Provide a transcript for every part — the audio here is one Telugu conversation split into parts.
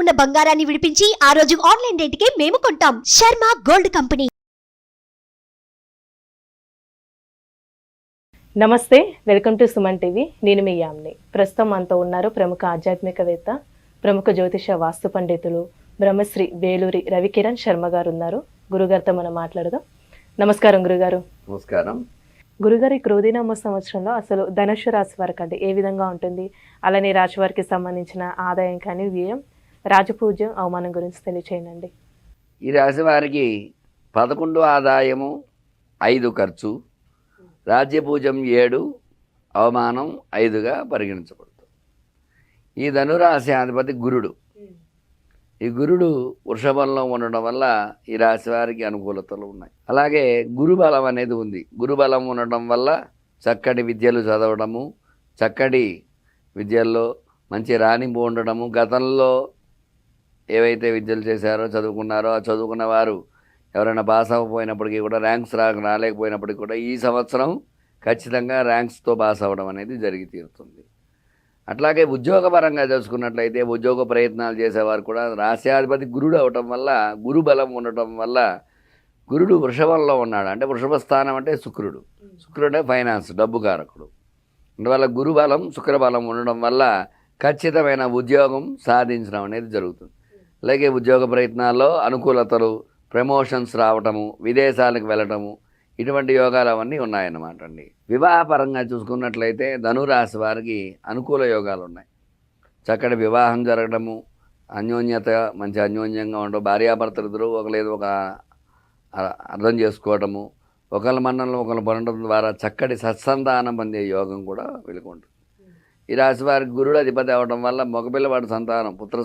ఉన్న బంగారాన్ని విడిపించి ఆ రోజు ఆన్లైన్ రేటుకే మేము కొంటాం. Sharma gold company. నమస్తే వెల్కమ్ టు సుమన్ టీవీ. నేను మీ యామ్ని. ప్రస్తుతం మనతో ఉన్నారు ప్రముఖ ఆధ్యాత్మికవేత్త ప్రముఖ జ్యోతిష వాస్తు పండితులు బ్రహ్మశ్రీ వేలూరి రవికిరణ్ శర్మ గారు ఉన్నారు గురుగారితో మనం మాట్లాడదాం. నమస్కారం గురుగారు. నమస్కారం. గురుగారు ఈ క్రోధినామ సంవత్సరంలో అసలు ధనుషు రాశి వారికి అంటే ఏ విధంగా ఉంటుంది? అలానే రాశి వారికి సంబంధించిన ఆదాయం కానీ వ్యయం రాజపూజ్యం అవమానం గురించి తెలియచేయండి. ఈ రాశి వారికి పదకొండు ఆదాయము ఐదు ఖర్చు రాజ్యపూజం ఏడు అవమానం ఐదుగా పరిగణించబడుతుంది. ఈ ధనురాశి అధిపతి గురుడు. ఈ గురుడు వృషభంలో ఉండడం వల్ల ఈ రాశి వారికి అనుకూలతలు ఉన్నాయి. అలాగే గురుబలం అనేది ఉంది. గురుబలం ఉండడం వల్ల చక్కటి విద్యలు చదవడము చక్కటి విద్యల్లో మంచి రాణింపు ఉండడము గతంలో ఏవైతే విద్యలు చేశారో చదువుకున్నారో ఆ చదువుకున్న వారు ఎవరైనా పాస్ అవ్వకపోయినప్పటికీ కూడా ర్యాంక్స్ రా రాలేకపోయినప్పటికీ కూడా ఈ సంవత్సరం ఖచ్చితంగా ర్యాంక్స్తో పాస్ అవ్వడం అనేది జరిగి తీరుతుంది. అట్లాగే ఉద్యోగపరంగా చూసుకున్నట్లయితే ఉద్యోగ ప్రయత్నాలు చేసేవారు కూడా రాశ్యాధిపతి గురుడు అవటం వల్ల గురు బలం ఉండటం వల్ల గురుడు వృషభంలో ఉన్నాడు. అంటే వృషభ స్థానం అంటే శుక్రుడు. శుక్రుడు అంటే ఫైనాన్స్ డబ్బు కారకుడు. అందువల్ల గురు బలం శుక్ర ఉండడం వల్ల ఖచ్చితమైన ఉద్యోగం సాధించడం అనేది జరుగుతుంది. అలాగే ఉద్యోగ ప్రయత్నాల్లో అనుకూలతలు ప్రమోషన్స్ రావటము విదేశాలకు వెళ్ళటము ఇటువంటి యోగాలు అవన్నీ ఉన్నాయన్నమాట అండి. వివాహపరంగా చూసుకున్నట్లయితే ధనురాశి వారికి అనుకూల యోగాలు ఉన్నాయి. చక్కటి వివాహం జరగడము అన్యోన్యత మంచి అన్యోన్యంగా ఉండడం భార్యాభర్తలు ఇద్దరు ఒకలేదు ఒక అర్థం చేసుకోవటము ఒకళ్ళ మన్నలను ఒకళ్ళు పొందడం ద్వారా చక్కటి సత్సంతానం పొందే యోగం కూడా వెలుకుంటుంది ఈ రాశి వారికి గురుడు అధిపతి అవడం వల్ల మగపిల్లవాడి సంతానం పుత్ర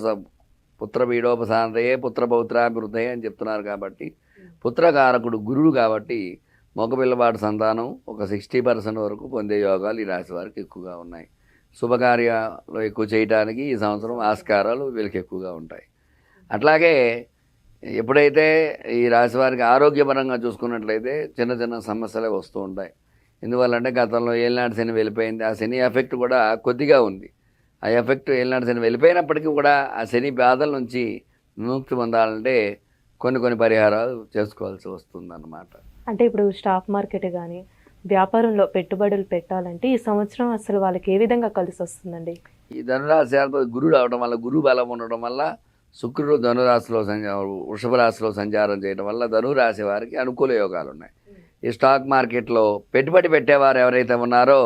పుత్ర పీడోపశాంతయే పుత్ర పౌత్రాభివృద్ధి అని చెప్తున్నారు కాబట్టి పుత్రకారకుడు గురుడు కాబట్టి మగపిల్లవాడి సంతానం ఒక సిక్స్టీ పర్సెంట్ వరకు పొందే యోగాలు ఈ రాశి వారికి ఎక్కువగా ఉన్నాయి. శుభకార్యాలు ఎక్కువ చేయడానికి ఈ సంవత్సరం ఆస్కారాలు వీళ్ళకి ఎక్కువగా ఉంటాయి. అట్లాగే ఎప్పుడైతే ఈ రాశి వారికి ఆరోగ్యపరంగా చూసుకున్నట్లయితే చిన్న చిన్న సమస్యలే వస్తూ ఉంటాయి. ఎందువల్లంటే గతంలో ఏలినాటి శని వెళ్ళిపోయింది. ఆ శని ఎఫెక్ట్ కూడా కొద్దిగా ఉంది. ఆ ఎఫెక్ట్ ఏలినాటి శని వెళ్ళిపోయినప్పటికీ కూడా ఆ శని బాధల నుంచి విముక్తి పొందాలంటే కొన్ని కొన్ని పరిహారాలు చేసుకోవాల్సి వస్తుందన్నమాట. అంటే ఇప్పుడు స్టాక్ మార్కెట్ కానీ వ్యాపారంలో పెట్టుబడులు పెట్టాలంటే ఈ సంవత్సరం అసలు వాళ్ళకి ఏ విధంగా కలిసి వస్తుందండి? ఈ ధనురాశి గురుడు అవడం వల్ల గురు బలం ఉండడం వల్ల శుక్రుడు ధనురాశిలో సంచా వృషభ రాశిలో సంచారం చేయడం వల్ల ధనురాశి వారికి అనుకూల యోగాలు ఉన్నాయి. ఈ స్టాక్ మార్కెట్లో పెట్టుబడి పెట్టేవారు ఎవరైతే ఉన్నారో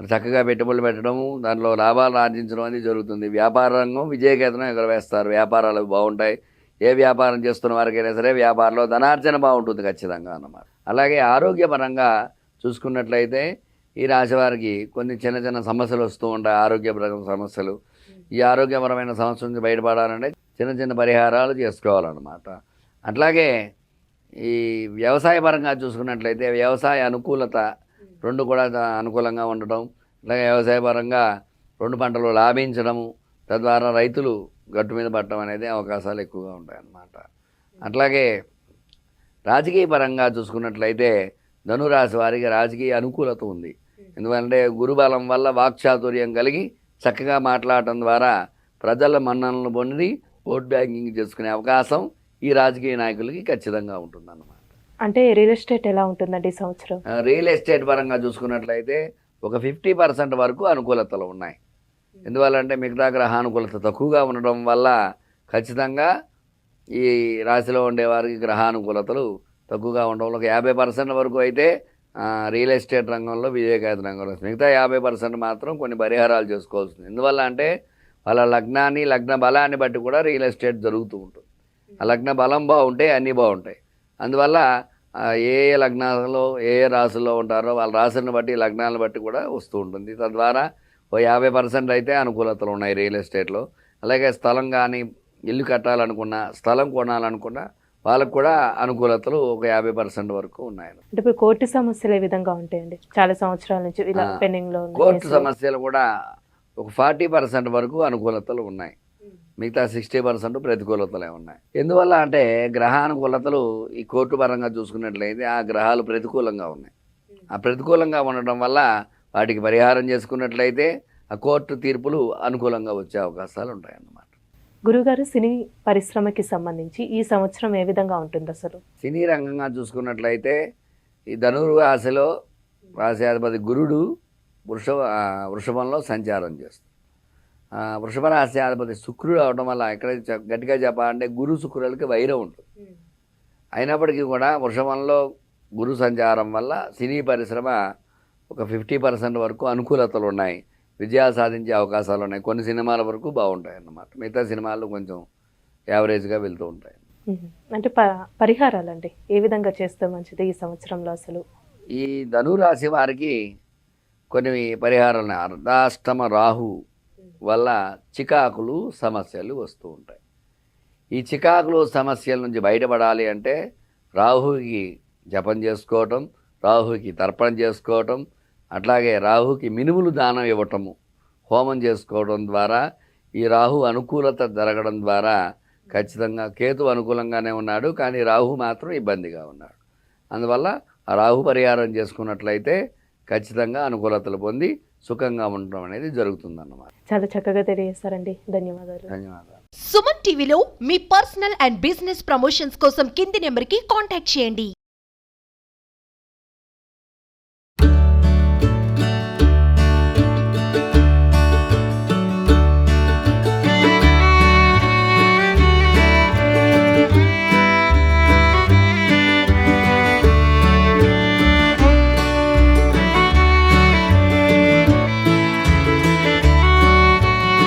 చక్కగా పెట్టుబడులు పెట్టడము దాంట్లో లాభాలు ఆర్జించడం అనేది జరుగుతుంది. వ్యాపార రంగం విజయకేతనం ఎగరవేస్తారు వ్యాపారాలు బాగుంటాయి. ఏ వ్యాపారం చేస్తున్న వారికైనా సరే వ్యాపారంలో ధనార్జన బాగుంటుంది ఖచ్చితంగా అన్నమాట. అలాగే ఆరోగ్యపరంగా చూసుకున్నట్లయితే ఈ రాశి వారికి కొన్ని చిన్న చిన్న సమస్యలు వస్తూ ఉంటాయి. ఆరోగ్యపరమైన సమస్యలు. ఈ ఆరోగ్యపరమైన సమస్య నుంచి బయటపడాలంటే చిన్న చిన్న పరిహారాలు చేసుకోవాలన్నమాట. అట్లాగే ఈ వ్యవసాయపరంగా చూసుకున్నట్లయితే వ్యవసాయ అనుకూలత రెండు కూడా అనుకూలంగా ఉండటం అలాగే వ్యవసాయ పరంగా రెండు పంటలు లాభించడము తద్వారా రైతులు గట్టు మీద పడటం అనేది అవకాశాలు ఎక్కువగా ఉంటాయి అన్నమాట అట్లాగే రాజకీయ పరంగా చూసుకున్నట్లయితే ధనురాశి వారికి రాజకీయ అనుకూలత ఉంది. ఎందుకంటే గురుబలం వల్ల వాక్చాతుర్యం కలిగి చక్కగా మాట్లాడటం ద్వారా ప్రజల మన్ననలు పొంది ఓట్ బ్యాంకింగ్ చేసుకునే అవకాశం ఈ రాజకీయ నాయకులకి ఖచ్చితంగా ఉంటుందన్నమాట. అంటే రియల్ ఎస్టేట్ ఎలా ఉంటుందండి ఈ సంవత్సరం? రియల్ ఎస్టేట్ పరంగా చూసుకున్నట్లయితే ఒక ఫిఫ్టీ పర్సెంట్ వరకు అనుకూలతలు ఉన్నాయి. ఎందువల్లంటే మిగతా గ్రహానుకూలత తక్కువగా ఉండడం వల్ల ఖచ్చితంగా ఈ రాశిలో ఉండేవారికి గ్రహానుకూలతలు తక్కువగా ఉండడం ఒక యాభై పర్సెంట్ వరకు అయితే రియల్ ఎస్టేట్ రంగంలో విజయకాయత రంగంలో మిగతా యాభై పర్సెంట్ మాత్రం కొన్ని పరిహారాలు చేసుకోవాల్సింది. ఎందువల్ల అంటే వాళ్ళ లగ్నాన్ని లగ్న బలాన్ని బట్టి కూడా రియల్ ఎస్టేట్ జరుగుతూ ఉంటుంది. ఆ లగ్న బలం బాగుంటే అన్నీ బాగుంటాయి. అందువల్ల ఏ ఏ లగ్నాలలో ఏ ఏ రాశుల్లో ఉంటారో వాళ్ళ రాశులను బట్టి లగ్నాలను బట్టి కూడా వస్తూ ఉంటుంది. తద్వారా ఓ యాభై పర్సెంట్ అయితే అనుకూలతలు ఉన్నాయి రియల్ ఎస్టేట్లో. అలాగే స్థలం కానీ ఇల్లు కట్టాలనుకున్నా స్థలం కొనాలనుకున్నా వాళ్ళకు కూడా అనుకూలతలు ఒక యాభై పర్సెంట్ వరకు ఉన్నాయి. అంటే ఇప్పుడు కోర్టు సమస్యలు ఏ విధంగా ఉంటాయండి? చాలా సంవత్సరాల నుంచి ఇలా ఆ, పెండింగ్లో ఉన్న కోర్టు. సమస్యలు కూడా ఒక ఫార్టీ పర్సెంట్ వరకు అనుకూలతలు ఉన్నాయి. మిగతా సిక్స్టీ పర్సెంట్ ప్రతికూలతలే ఉన్నాయి. ఎందువల్ల అంటే గ్రహానుకూలతలు ఈ కోర్టు పరంగా చూసుకున్నట్లయితే ఆ గ్రహాలు ప్రతికూలంగా ఉన్నాయి. ఆ ప్రతికూలంగా ఉండడం వల్ల వాటికి పరిహారం చేసుకున్నట్లయితే ఆ కోర్టు తీర్పులు అనుకూలంగా వచ్చే అవకాశాలు ఉంటాయి అన్నమాట గురుగారు సినీ పరిశ్రమకి సంబంధించి ఈ సంవత్సరం ఏ విధంగా ఉంటుంది అసలు? సినీ రంగంగా చూసుకున్నట్లయితే ఈ ధనుర్రాశిలో రాశ్యాధిపతి గురుడు వృషభ వృషభంలో సంచారం చేస్తాడు. ఆ, వృషభ రాశ్యాధిపతి శుక్రుడు అవడం వల్ల ఇక్కడ గట్టిగా చెప్పాలంటే గురు శుక్రులకి వైరం ఉంటుంది. అయినప్పటికీ కూడా వృషభంలో గురు సంచారం వల్ల సినీ పరిశ్రమ ఒక ఫిఫ్టీ పర్సెంట్ వరకు అనుకూలతలు ఉన్నాయి. విజయాలు సాధించే అవకాశాలు ఉన్నాయి. కొన్ని సినిమాల వరకు బాగుంటాయి అన్నమాట. మిగతా సినిమాలు కొంచెం యావరేజ్గా వెళ్తూ ఉంటాయి. అంటే ప పరిహారాలండి. ఏ విధంగా చేస్తే మంచిది ఈ సంవత్సరంలో అసలు? ఈ ధనురాశి వారికి కొన్ని పరిహారాలు. అర్ధాష్టమ రాహు వల్ల చికాకులు సమస్యలు వస్తూ ఉంటాయి. ఈ చికాకులు సమస్యల నుంచి బయటపడాలి అంటే రాహుకి జపం చేసుకోవటం రాహుకి తర్పణం చేసుకోవటం అట్లాగే రాహుకి మినుములు దానం ఇవ్వటము హోమం చేసుకోవడం ద్వారా ఈ రాహు అనుకూలత జరగడం ద్వారా ఖచ్చితంగా కేతు అనుకూలంగానే ఉన్నాడు కానీ రాహు మాత్రం ఇబ్బందిగా ఉన్నాడు. అందువల్ల రాహు పరిహారం చేసుకున్నట్లయితే ఖచ్చితంగా అనుకూలతలు పొంది సుఖంగా ఉండటం అనేది జరుగుతుందన్నమాట. చాలా చక్కగా తెలియజేస్తారండి. ధన్యవాదాలు. ధన్యవాదాలు. సుమన్ టీవీలో మీ పర్సనల్ అండ్ బిజినెస్ ప్రమోషన్స్ కోసం కింది నెంబర్కి కాంటాక్ట్ చేయండి.